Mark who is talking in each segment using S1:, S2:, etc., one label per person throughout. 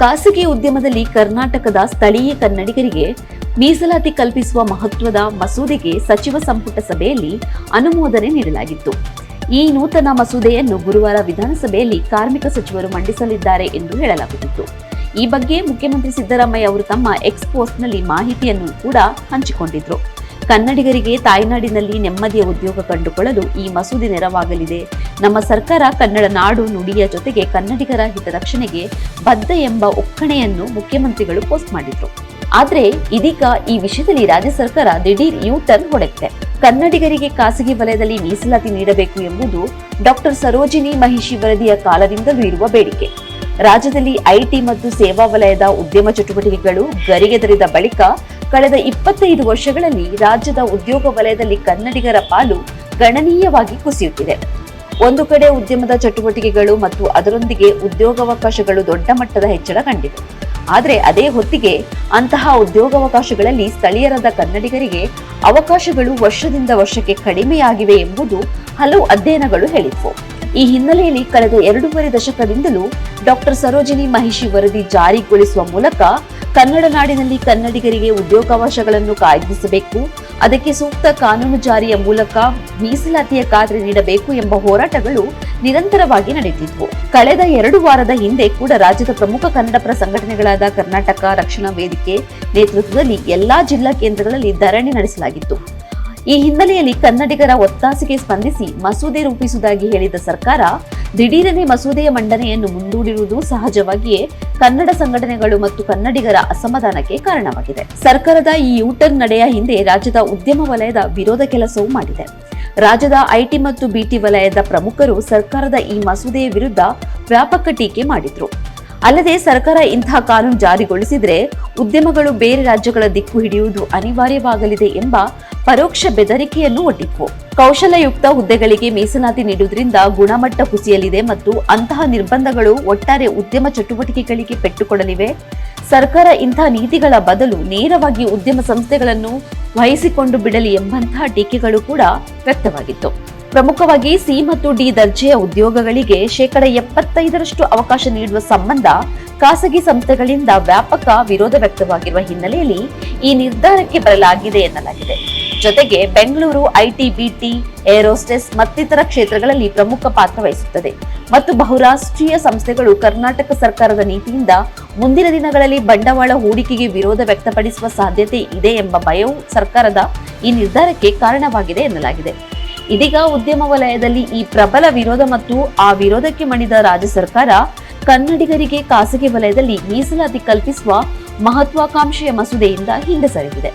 S1: ಖಾಸಗಿ ಉದ್ಯಮದಲ್ಲಿ ಕರ್ನಾಟಕದ ಸ್ಥಳೀಯ ಕನ್ನಡಿಗರಿಗೆ ಮೀಸಲಾತಿ ಕಲ್ಪಿಸುವ ಮಹತ್ವದ ಮಸೂದೆಗೆ ಸಚಿವ ಸಂಪುಟ ಸಭೆಯಲ್ಲಿ ಅನುಮೋದನೆ ನೀಡಲಾಗಿತ್ತು. ಈ ನೂತನ ಮಸೂದೆಯನ್ನು ಗುರುವಾರ ವಿಧಾನಸಭೆಯಲ್ಲಿ ಕಾರ್ಮಿಕ ಸಚಿವರು ಮಂಡಿಸಲಿದ್ದಾರೆ ಎಂದು ಹೇಳಲಾಗುತ್ತಿತ್ತು. ಈ ಬಗ್ಗೆ ಮುಖ್ಯಮಂತ್ರಿ ಸಿದ್ದರಾಮಯ್ಯ ಅವರು ತಮ್ಮ ಎಕ್ಸ್ ಪೋಸ್ಟ್ನಲ್ಲಿ ಮಾಹಿತಿಯನ್ನು ಕೂಡ ಹಂಚಿಕೊಂಡಿದ್ರು. ಕನ್ನಡಿಗರಿಗೆ ತಾಯ್ನಾಡಿನಲ್ಲಿ ನೆಮ್ಮದಿಯ ಉದ್ಯೋಗ ಕಂಡುಕೊಳ್ಳಲು ಈ ಮಸೂದೆ ನೆರವಾಗಲಿದೆ. ನಮ್ಮ ಸರ್ಕಾರ ಕನ್ನಡ ನಾಡು ನುಡಿಯ ಜೊತೆಗೆ ಕನ್ನಡಿಗರ ಹಿತರಕ್ಷಣೆಗೆ ಬದ್ಧ ಎಂಬ ಒಕ್ಕಣೆಯನ್ನು ಮುಖ್ಯಮಂತ್ರಿಗಳು ಪೋಸ್ಟ್ ಮಾಡಿದ್ರು. ಆದ್ರೆ ಇದೀಗ ಈ ವಿಷಯದಲ್ಲಿ ರಾಜ್ಯ ಸರ್ಕಾರ ದಿಢೀರ್ ಯೂ ಟರ್ನ್ ಹೊಡೆದಿದೆ. ಕನ್ನಡಿಗರಿಗೆ ಖಾಸಗಿ ವಲಯದಲ್ಲಿ ಮೀಸಲಾತಿ ನೀಡಬೇಕು ಎಂಬುದು ಡಾಕ್ಟರ್ ಸರೋಜಿನಿ ಮಹಿಷಿ ವರದಿಯ ಕಾಲದಿಂದಲೂ ಇರುವ ಬೇಡಿಕೆ. ರಾಜ್ಯದಲ್ಲಿ ಐಟಿ ಮತ್ತು ಸೇವಾ ವಲಯದ ಉದ್ಯಮ ಚಟುವಟಿಕೆಗಳು ಗರಿಗೆದರಿದ ಬಳಿಕ ಕಳೆದ ಇಪ್ಪತ್ತೈದು ವರ್ಷಗಳಲ್ಲಿ ರಾಜ್ಯದ ಉದ್ಯೋಗ ವಲಯದಲ್ಲಿ ಕನ್ನಡಿಗರ ಪಾಲು ಗಣನೀಯವಾಗಿ ಕುಸಿಯುತ್ತಿದೆ. ಒಂದು ಕಡೆ ಉದ್ಯಮದ ಚಟುವಟಿಕೆಗಳು ಮತ್ತು ಅದರೊಂದಿಗೆ ಉದ್ಯೋಗಾವಕಾಶಗಳು ದೊಡ್ಡ ಮಟ್ಟದ ಹೆಚ್ಚಳ ಕಂಡಿವೆ ಆದರೆ ಅದೇ ಹೊತ್ತಿಗೆ ಅಂತಹ ಉದ್ಯೋಗಾವಕಾಶಗಳಲ್ಲಿ ಸ್ಥಳೀಯರಾದ ಕನ್ನಡಿಗರಿಗೆ ಅವಕಾಶಗಳು ವರ್ಷದಿಂದ ವರ್ಷಕ್ಕೆ ಕಡಿಮೆಯಾಗಿವೆ ಎಂಬುದು ಹಲವು ಅಧ್ಯಯನಗಳು ಹೇಳಿದ್ವು. ಈ ಹಿನ್ನೆಲೆಯಲ್ಲಿ ಕಳೆದ ಎರಡೂವರೆ ದಶಕದಿಂದಲೂ ಡಾಕ್ಟರ್ ಸರೋಜಿನಿ ಮಹಿಷಿ ವರದಿ ಜಾರಿಗೊಳಿಸುವ ಮೂಲಕ ಕನ್ನಡ ನಾಡಿನಲ್ಲಿ ಕನ್ನಡಿಗರಿಗೆ ಉದ್ಯೋಗಾವಕಾಶಗಳನ್ನು ಕಾಯ್ದಿರಿಸಬೇಕು. ಅದಕ್ಕೆ ಸೂಕ್ತ ಕಾನೂನು ಜಾರಿಯ ಮೂಲಕ ಮೀಸಲಾತಿಯ ಖಾತ್ರಿ ನೀಡಬೇಕು ಎಂಬ ಹೋರಾಟಗಳು ನಿರಂತರವಾಗಿ ನಡೆಯುತ್ತಿದ್ವು. ಕಳೆದ ಎರಡು ವಾರದ ಹಿಂದೆ ಕೂಡ ರಾಜ್ಯದ ಪ್ರಮುಖ ಕನ್ನಡಪರ ಸಂಘಟನೆಗಳಾದ ಕರ್ನಾಟಕ ರಕ್ಷಣಾ ವೇದಿಕೆ ನೇತೃತ್ವದಲ್ಲಿ ಎಲ್ಲಾ ಜಿಲ್ಲಾ ಕೇಂದ್ರಗಳಲ್ಲಿ ಧರಣಿ ನಡೆಸಲಾಗಿತ್ತು. ಈ ಹಿನ್ನೆಲೆಯಲ್ಲಿ ಕನ್ನಡಿಗರ ಒತ್ತಾಸೆಗೆ ಸ್ಪಂದಿಸಿ ಮಸೂದೆ ರೂಪಿಸುವುದಾಗಿ ಹೇಳಿದ ಸರ್ಕಾರ, ದಿಢೀರನೆ ಮಸೂದೆಯ ಮಂಡನೆಯನ್ನು ಮುಂದೂಡಿರುವುದು ಸಹಜವಾಗಿಯೇ ಕನ್ನಡ ಸಂಘಟನೆಗಳು ಮತ್ತು ಕನ್ನಡಿಗರ ಅಸಮಾಧಾನಕ್ಕೆ ಕಾರಣವಾಗಿದೆ. ಸರ್ಕಾರದ ಈ ಯೂಟರ್ನ್ ನಡೆಯ ಹಿಂದೆ ರಾಜ್ಯದ ಉದ್ಯಮ ವಲಯದ ವಿರೋಧ ಕೆಲಸವೂ ಮಾಡಿದೆ. ರಾಜ್ಯದ ಐಟಿ ಮತ್ತು ಬಿಟಿ ವಲಯದ ಪ್ರಮುಖರು ಸರ್ಕಾರದ ಈ ಮಸೂದೆಯ ವಿರುದ್ಧ ವ್ಯಾಪಕ ಟೀಕೆ ಮಾಡಿದ್ರು. ಅಲ್ಲದೆ ಸರ್ಕಾರ ಇಂತಹ ಕಾನೂನು ಜಾರಿಗೊಳಿಸಿದ್ರೆ ಉದ್ಯಮಗಳು ಬೇರೆ ರಾಜ್ಯಗಳ ದಿಕ್ಕು ಹಿಡಿಯುವುದು ಅನಿವಾರ್ಯವಾಗಲಿದೆ ಎಂಬ ಪರೋಕ್ಷ ಬೆದರಿಕೆಯನ್ನು ಒಡ್ಡಿತ್ತು. ಕೌಶಲಯುಕ್ತ ಹುದ್ದೆಗಳಿಗೆ ಮೀಸಲಾತಿ ನೀಡುವುದರಿಂದ ಗುಣಮಟ್ಟ ಕುಸಿಯಲಿದೆ ಮತ್ತು ಅಂತಹ ನಿರ್ಬಂಧಗಳು ಒಟ್ಟಾರೆ ಉದ್ಯಮ ಚಟುವಟಿಕೆಗಳಿಗೆ ಪೆಟ್ಟುಕೊಡಲಿವೆ ಸರ್ಕಾರ ಇಂತಹ ನೀತಿಗಳ ಬದಲು ನೇರವಾಗಿ ಉದ್ಯಮ ಸಂಸ್ಥೆಗಳನ್ನು ವಹಿಸಿಕೊಂಡು ಬಿಡಲಿ ಎಂಬಂತಹ ಟೀಕೆಗಳು ಕೂಡ ವ್ಯಕ್ತವಾಗಿತ್ತು. ಪ್ರಮುಖವಾಗಿ ಸಿ ಮತ್ತು ಡಿ ದರ್ಜೆಯ ಉದ್ಯೋಗಗಳಿಗೆ ಶೇಕಡ ಎಪ್ಪತ್ತೈದರಷ್ಟು ಅವಕಾಶ ನೀಡುವ ಸಂಬಂಧ ಖಾಸಗಿ ಸಂಸ್ಥೆಗಳಿಂದ ವ್ಯಾಪಕ ವಿರೋಧ ವ್ಯಕ್ತವಾಗಿರುವ ಹಿನ್ನೆಲೆಯಲ್ಲಿ ಈ ನಿರ್ಧಾರಕ್ಕೆ ಬರಲಾಗಿದೆ ಎನ್ನಲಾಗಿದೆ. ಜೊತೆಗೆ ಬೆಂಗಳೂರು ಐಟಿ ಬಿಟಿ ಏರೋಸ್ಟೆಸ್ ಮತ್ತಿತರ ಕ್ಷೇತ್ರಗಳಲ್ಲಿ ಪ್ರಮುಖ ಪಾತ್ರ ವಹಿಸುತ್ತದೆ. ಮತ್ತು ಬಹುರಾಷ್ಟ್ರೀಯ ಸಂಸ್ಥೆಗಳು ಕರ್ನಾಟಕ ಸರ್ಕಾರದ ನೀತಿಯಿಂದ ಮುಂದಿನ ದಿನಗಳಲ್ಲಿ ಬಂಡವಾಳ ಹೂಡಿಕೆಗೆ ವಿರೋಧ ವ್ಯಕ್ತಪಡಿಸುವ ಸಾಧ್ಯತೆ ಇದೆ ಎಂಬ ಭಯವು ಸರ್ಕಾರದ ಈ ನಿರ್ಧಾರಕ್ಕೆ ಕಾರಣವಾಗಿದೆ ಎನ್ನಲಾಗಿದೆ. ಇದೀಗ ಉದ್ಯಮ ವಲಯದಲ್ಲಿ ಈ ಪ್ರಬಲ ವಿರೋಧ ಮತ್ತು ಆ ವಿರೋಧಕ್ಕೆ ಮಣಿದ ರಾಜ್ಯ ಸರ್ಕಾರ ಕನ್ನಡಿಗರಿಗೆ ಖಾಸಗಿ ವಲಯದಲ್ಲಿ ಮೀಸಲಾತಿ ಕಲ್ಪಿಸುವ ಮಹತ್ವಾಕಾಂಕ್ಷೆಯ ಮಸೂದೆಯಿಂದ ಹಿಂದೆ ಸರಿದಿದೆ.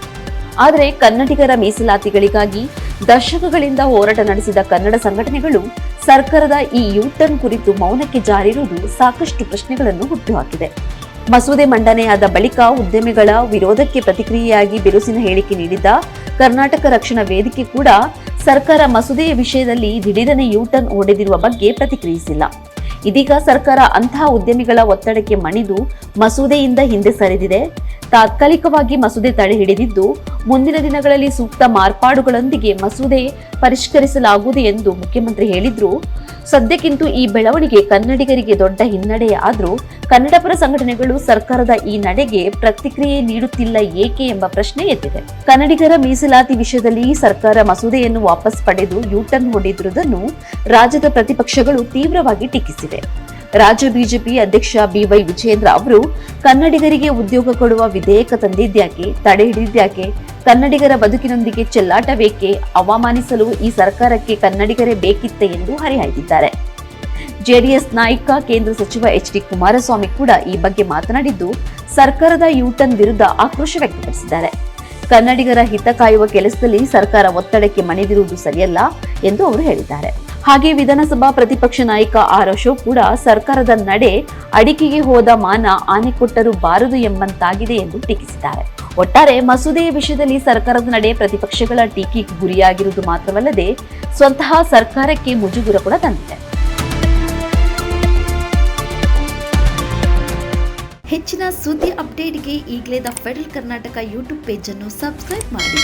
S1: ಆದರೆ ಕನ್ನಡಿಗರ ಮೀಸಲಾತಿಗಳಿಗಾಗಿ ದಶಕಗಳಿಂದ ಹೋರಾಟ ನಡೆಸಿದ ಕನ್ನಡ ಸಂಘಟನೆಗಳು ಸರ್ಕಾರದ ಈ ಯೂಟರ್ನ್ ಕುರಿತು ಮೌನಕ್ಕೆ ಜಾರಿರುವುದು ಸಾಕಷ್ಟು ಪ್ರಶ್ನೆಗಳನ್ನು ಹುಟ್ಟುಹಾಕಿದೆ. ಮಸೂದೆ ಮಂಡನೆಯಾದ ಬಳಿಕ ಉದ್ಯಮಿಗಳ ವಿರೋಧಕ್ಕೆ ಪ್ರತಿಕ್ರಿಯೆಯಾಗಿ ಬಿರುಸಿನ ಹೇಳಿಕೆ ನೀಡಿದ್ದ ಕರ್ನಾಟಕ ರಕ್ಷಣಾ ವೇದಿಕೆ ಕೂಡ ಸರ್ಕಾರ ಮಸೂದೆಯ ವಿಷಯದಲ್ಲಿ ದಿಢೀರನೆ ಯೂಟರ್ನ್ ಹೊಡೆದಿರುವ ಬಗ್ಗೆ ಪ್ರತಿಕ್ರಿಯಿಸಿಲ್ಲ. ಇದೀಗ ಸರ್ಕಾರ ಅಂತಹ ಉದ್ಯಮಿಗಳ ಒತ್ತಡಕ್ಕೆ ಮಣಿದು ಮಸೂದೆಯಿಂದ ಹಿಂದೆ ಸರಿದಿದೆ. ತಾತ್ಕಾಲಿಕವಾಗಿ ಮಸೂದೆ ತಡೆ ಹಿಡಿದಿದ್ದು, ಮುಂದಿನ ದಿನಗಳಲ್ಲಿ ಸೂಕ್ತ ಮಾರ್ಪಾಡುಗಳೊಂದಿಗೆ ಮಸೂದೆ ಪರಿಷ್ಕರಿಸಲಾಗುವುದು ಎಂದು ಮುಖ್ಯಮಂತ್ರಿ ಹೇಳಿದ್ರು. ಸದ್ಯಕ್ಕಿಂತೂ ಈ ಬೆಳವಣಿಗೆ ಕನ್ನಡಿಗರಿಗೆ ದೊಡ್ಡ ಹಿನ್ನಡೆಯಾದರೂ ಕನ್ನಡಪರ ಸಂಘಟನೆಗಳು ಸರ್ಕಾರದ ಈ ನಡೆಗೆ ಪ್ರತಿಕ್ರಿಯೆ ನೀಡುತ್ತಿಲ್ಲ ಏಕೆ ಎಂಬ ಪ್ರಶ್ನೆ ಎದ್ದಿದೆ. ಕನ್ನಡಿಗರ ಮೀಸಲಾತಿ ವಿಷಯದಲ್ಲಿ ಸರ್ಕಾರ ಮಸೂದೆಯನ್ನು ವಾಪಸ್ ಪಡೆದು ಯೂಟರ್ನ್ ಹೊಡೆದಿರುವುದನ್ನು ರಾಜ್ಯದ ಪ್ರತಿಪಕ್ಷಗಳು ತೀವ್ರವಾಗಿ ಟೀಕಿಸಿವೆ. ರಾಜ್ಯ ಬಿಜೆಪಿ ಅಧ್ಯಕ್ಷ ಬಿವೈ ವಿಜೇಂದ್ರ ಅವರು ಕನ್ನಡಿಗರಿಗೆ ಉದ್ಯೋಗ ಕೊಡುವ ವಿಧೇಯಕ ತಂದಿದ್ಯಾಕೆ ತಡೆ ಹಿಡಿದ್ಯಾಕೆ ಕನ್ನಡಿಗರ ಬದುಕಿನೊಂದಿಗೆ ಚೆಲ್ಲಾಟಬೇಕೆ ಅವಮಾನಿಸಲು ಈ ಸರ್ಕಾರಕ್ಕೆ ಕನ್ನಡಿಗರೇ ಬೇಕಿತ್ತೆ ಎಂದು ಹರಿಹಾಯ್ದಿದ್ದಾರೆ. ಜೆಡಿಎಸ್ ನಾಯಕ, ಕೇಂದ್ರ ಸಚಿವ ಎಚ್ ಡಿ ಕುಮಾರಸ್ವಾಮಿ ಕೂಡ ಈ ಬಗ್ಗೆ ಮಾತನಾಡಿದ್ದು, ಸರ್ಕಾರದ ಯೂಟರ್ನ್ ವಿರುದ್ಧ ಆಕ್ರೋಶ ವ್ಯಕ್ತಪಡಿಸಿದ್ದಾರೆ. ಕನ್ನಡಿಗರ ಹಿತ ಕಾಯುವ ಕೆಲಸದಲ್ಲಿ ಸರ್ಕಾರ ಒತ್ತಡಕ್ಕೆ ಮಣಿದಿರುವುದು ಸರಿಯಲ್ಲ ಎಂದು ಅವರು ಹೇಳಿದ್ದಾರೆ. ಹಾಗೆ ವಿಧಾನಸಭಾ ಪ್ರತಿಪಕ್ಷ ನಾಯಕ ಆರ್ ಅಶೋಕ್ ಕೂಡ ಸರ್ಕಾರದ ನಡೆ ಅಡಿಕೆಗೆ ಹೋದ ಮಾನ ಆನೆ ಕೊಟ್ಟರೂ ಬಾರದು ಎಂಬಂತಾಗಿದೆ ಎಂದು ಟೀಕಿಸಿದ್ದಾರೆ. ಒಟ್ಟಾರೆ ಮಸೂದೆಯ ವಿಷಯದಲ್ಲಿ ಸರ್ಕಾರದ ನಡೆ ಪ್ರತಿಪಕ್ಷಗಳ ಟೀಕೆಗೆ ಗುರಿಯಾಗಿರುವುದು ಮಾತ್ರವಲ್ಲದೆ ಸ್ವತಃ ಸರ್ಕಾರಕ್ಕೆ ಮುಜುಗುರ ಕೂಡ ತಂದಿದೆ. ಹೆಚ್ಚಿನ ಸುದ್ದಿ ಅಪ್ಡೇಟ್ಗೆ ಈಗಲೇ ದ ಫೆಡರಲ್ ಕರ್ನಾಟಕ ಯೂಟ್ಯೂಬ್ ಪೇಜನ್ನು ಸಬ್ಸ್ಕ್ರೈಬ್ ಮಾಡಿ.